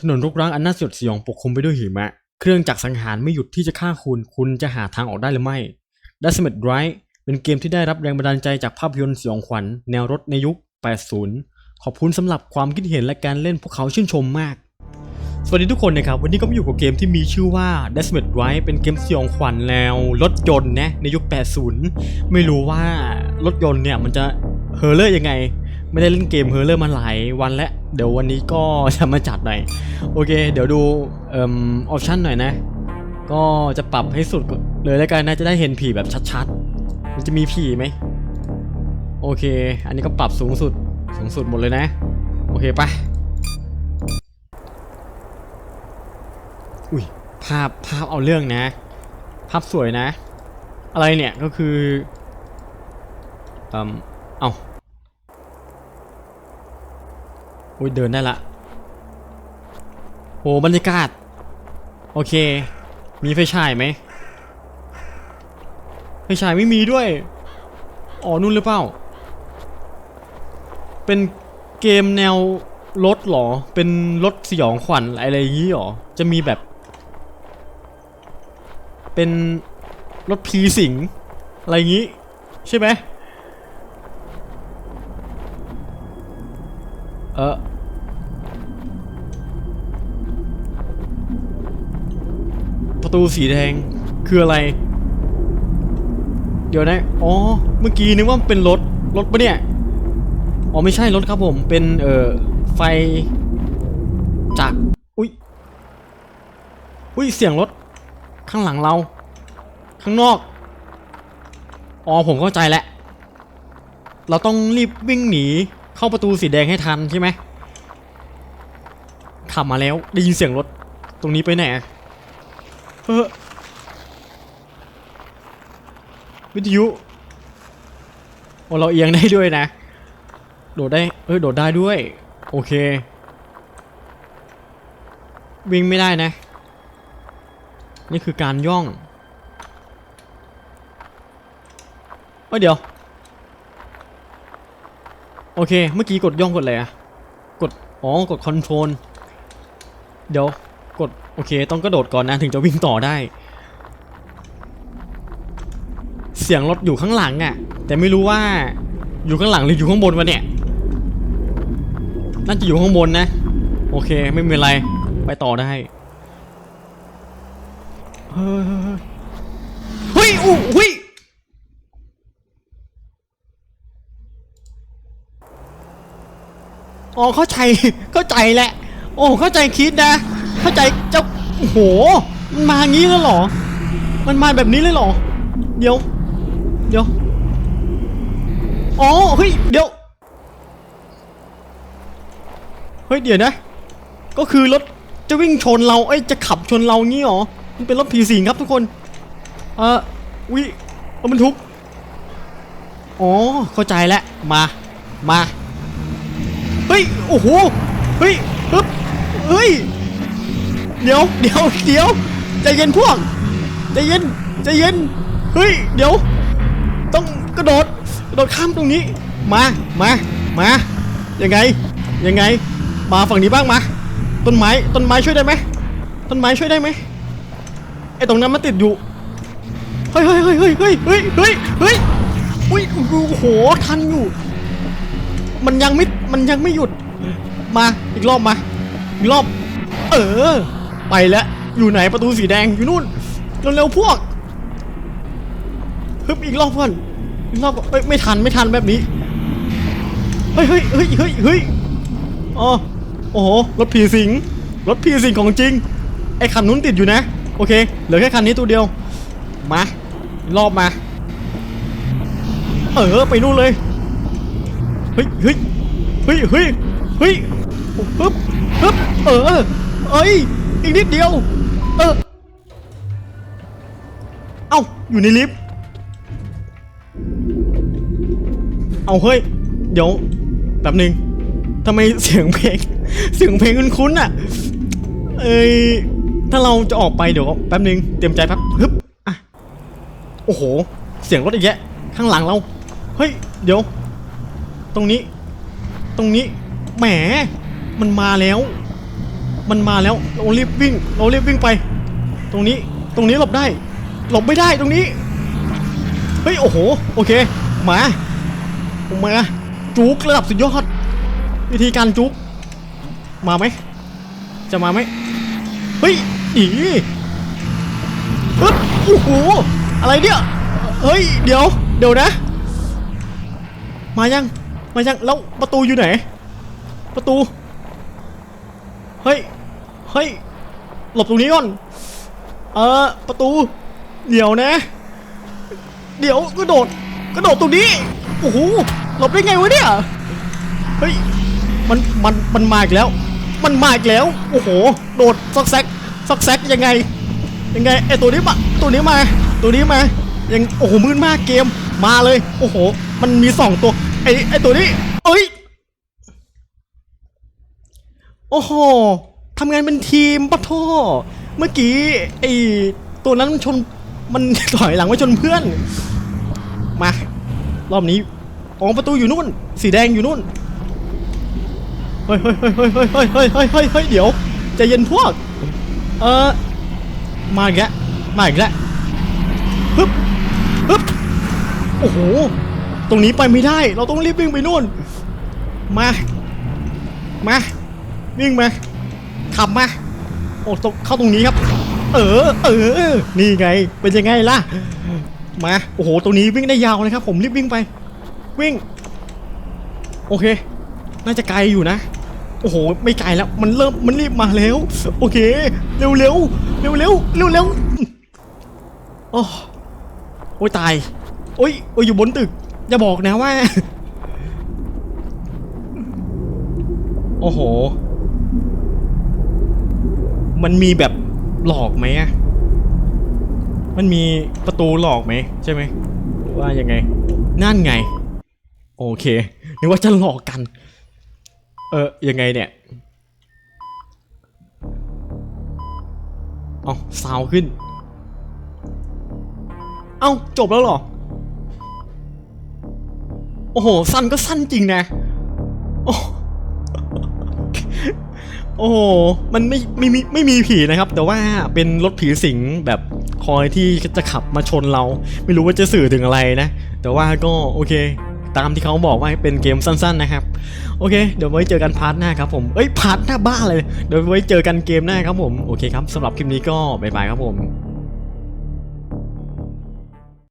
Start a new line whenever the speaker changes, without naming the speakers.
ถนนรกร้างอันน่าสยดสยองปกคลุมไปด้วยหิมะ เครื่องจักรสังหารไม่หยุดที่จะฆ่าคุณ คุณจะหาทางออกได้หรือไม่ d a s m e t Right เป็นเกมที่ได้รับแรงบันดาลใจจากภาพยนตร์สยองขวัญแนวรถในยุค 80 ขอบคุณสำหรับความคิดเห็นและการเล่นพวกเขาชื่นชมมาก สวัสดีทุกคนนะครับ วันนี้ก็มาอยู่กับเกมที่มีชื่อว่า d a s m e t Right เป็นเกมสยองขวัญแนวรถยนต์นะในยุค 80 ไม่รู้ว่ารถยนต์เนี่ยมันจะเฮอร์เลอร์ยังไง ไม่ได้เล่นเกมเฮอร์เลอร์มาหลายวันแล้ว เดี๋ยววันนี้ก็จะมาจัดหน่อย โอเค เดี๋ยวดูออปชั่นหน่อยนะ ก็จะปรับให้สุดเลยแล้วกันนะจะได้เห็นผีแบบชัดๆ มันจะมีผีไหม โอเค อันนี้ก็ปรับสูงสุดสูงสุดหมดเลยนะ โอเคไปอุ้ยภาพภาพเอาเรื่องนะ ภาพสวยนะ อะไรเนี่ยก็คืออืมเอา อุ้ยเดินได้ละโหบรรยากาศ โอเค มีไฟฉายไหมไฟฉายไม่มีด้วย อ๋อนู่นหรือเปล่า เป็นเกมแนวรถหรอ เป็นรถสยองขวัญอะไรอย่างนี้หรอ จะมีแบบ เป็นรถผีสิง อะไรอย่างนี้ ใช่ไหมเออ ประตูสีแดงคืออะไร เดี๋ยวนะ อ๋อ เมื่อกี้นึกว่าเป็นรถ รถปะเนี่ย อ๋อไม่ใช่รถครับผม เป็นเอ่อไฟจากอุ้ย อุ้ยเสียงรถ ข้างหลังเรา ข้างนอก อ๋อผมเข้าใจแล้ว เราต้องรีบวิ่งหนีเข้าประตูสีแดงให้ทันใช่ไหมขับมาแล้วได้ยินเสียงรถตรงนี้ไปไหน เออวิทยุโอ้เราเอียงได้ด้วยนะ โดดได้เอ้ยโดดได้ด้วย โอเค วิ่งไม่ได้นะ นี่คือการย่องเอ้ยเดี๋ยว โอเค เมื่อกี้กดย่องกดอะไรอะกด อ๋อ กดคอนโทรล เดี๋ยว อเค ต้องกระโดดก่อนนะถึงจะวิ่งต่อได้ เสียงรถอยู่ข้างหลังอะ่ะ แต่ไม่รู้ว่าอยู่ข้างหลังหรืออยู่ข้างบนวะเนี่ยน่าจะอยู่ข้างบนนะ โอเค ไม่มีอะไรไปต่อได้เฮ้ยเฮ้ยอุ้ยอ๋อเข้าใจเข้าใจแหละ โอ้เข้าใจคิดนะ เข้าใจเจ้า โอ้โหมันมางี้แล้วเหรอ มันมาแบบนี้เลยเหรอ เดี๋ยว เดี๋ยว อ๋อ เฮ้ย เดี๋ยว เฮ้ย เดี๋ยวนะ ก็คือรถจะวิ่งชนเรา เอ้ย จะขับชนเรางี้หรอ มันเป็นรถผีสิงครับทุกคน เออวิรถบรรทุก อ๋อ เข้าใจแล้ว มา มา เฮ้ย โอ้โห เฮ้ยปึ๊บเฮ้ย เดี๋ยวเดี๋ยวเดี๋ยวใจเย็นพวกใจเย็นใจเย็นเฮ้ยเดี๋ยว ต้องกระโดดกระโดดข้ามตรงนี้มามามายังไงยังไง มาฝั่งนี้บ้างมาต้นไม้ต้นไม้ช่วยได้ไหมต้นไม้ช่วยได้ไหมไอ้ตรงนั้นมันติดอยู่เฮ้ยเฮ้ยเฮ้ยเฮ้ยเฮ้ยเฮ้ยเฮ้ยเฮ้ยอุ้ยโอ้โหทันอยู่ มันยังไม่มันยังไม่หยุดมาอีกรอบมาอีกรอบ เออ ไปแล้ว อยู่ไหนประตูสีแดงอยู่นู่นเร็วๆพวกฮึบอีกรอบเพื่อนอีกรอบไม่ไม่ทันไม่ทันแบบนี้เฮ้ยเฮ้ยเฮ้ยเฮ้ยเฮ้ยอ๋อโอ้โหรถผีสิงรถผีสิงของจริงไอ้คันนู้นติดอยู่นะ โอเคเหลือแค่คันนี้ตัวเดียวมารอบมา เออไปนู่นเลยเฮ้ยเฮ้ยเฮ้ยเฮ้ยเฮ้ยปึ๊บปึ๊บเออเอ้ย อีกนิดเดียว เออ เอ้า อยู่ในลิฟต์ เอาเฮ้ย เดี๋ยวแป๊บหนึงทำไมเสียงเพลง เสียงเพลงคุ้นๆอะ เอ้ย ถ้าเราจะออกไปเดี๋ยวแป๊บหนึง เตรียมใจแป๊บฮึบอะ โอ้โห เสียงรถอีกแยะ ข้างหลังเรา เฮ้ย เดี๋ยว ตรงนี้ ตรงนี้ แหม มันมาแล้ว มันมาแล้วเรารีบวิ่ง เรารีบวิ่งไป ตรงนี้ตรงนี้หลบได้ หลบไม่ได้ตรงนี้เฮ้ยโอ้โหโอเคมาผมมาจุกระดับสุดยอดวิธีการจุกมาไหมจะมาไหมเฮ้ยอีปึ๊บโอ้โหอะไรเนี่ยเฮ้ยเดี๋ยวเดี๋ยวนะ มายังมายังแล้วประตูอยู่ไหน ประตู เฮ้ย เฮ้ย หลบตรงนี้ก่อน เออ ประตู เดี๋ยวนะ เดี๋ยวกระโดด กระโดดตรงนี้ โอ้โห หลบได้ไงวะเนี่ย เฮ้ย มัน มัน มันมาอีกแล้ว มันมาอีกแล้ว โอ้โห โดดซอกแซกซอกแซกยังไง ยังไง ไอตัวนี้มา ตัวนี้มา ตัวนี้มา ยัง โอ้โหมืดมากเกม มาเลย โอ้โห มันมีสองตัว ไอไอตัวนี้ เอ้ย โอ้โหทำงานเป็นทีมปะท่อเมื่อกี้ไอตัวนั้นมันชนมันถอยหลังมาชนเพื่อน มารอบนี้ออประตูอยู่นู่น สีแดงอยู่นู่นเฮ้ยเฮ้ยเฮ้ยเฮ้ยเฮ้ยเฮ้ยเฮ้ยเฮ้ยเฮ้ยเดี๋ยวใจเย็นพวก เออมาอีกแล้วมาอีกแล้วฮึบฮึบโอ้โห ตรงนี้ไปไม่ได้ เราต้องรีบวิ่งไปนู่น มา มา วิ่งมาขับมาโอ้ตรงเข้าตรงนี้ครับ เออ เออ นี่ไง เป็นยังไงล่ะ มา โอ้โห ตรงนี้วิ่งได้ยาวเลยครับ ผมรีบวิ่งไป วิ่ง โอเค น่าจะไกลอยู่นะ โอ้โห ไม่ไกลแล้ว มันเริ่ม มันรีบมาแล้ว โอเค เร็วเร็วเร็วเร็วเร็วเร็วโอ้โอ้ยตาย โอ้ย โอ้ยอยู่บนตึก อย่าบอกนะว่า โอ้โห มันมีแบบหลอกไหมอะมันมีประตูหลอกไหมใช่ไหมว่ายังไง นั่นไง โอเคนึกว่าจะหลอกกัน เออยังไงเนี่ยเอาซาวขึ้น เอาจบแล้วหรอ โอ้โห สั้นก็สั้นจริงนะ โอ้ โอ้โห มันไม่ไม่มีไม่มีผีนะครับ แต่ว่าเป็นรถผีสิงแบบคอยที่จะขับมาชนเรา ไม่รู้ว่าจะสื่อถึงอะไรนะ แต่ว่าก็โอเค ตามที่เขาบอกว่าเป็นเกมสั้นๆนะครับ โอเค เดี๋ยวไว้เจอกันพาร์ทหน้าครับผม เอ้ยพาร์ทหน้าบ้าเลย เดี๋ยวไว้เจอกันเกมหน้าครับผม โอเคครับสำหรับคลิปนี้ก็บ๊ายบายครับผม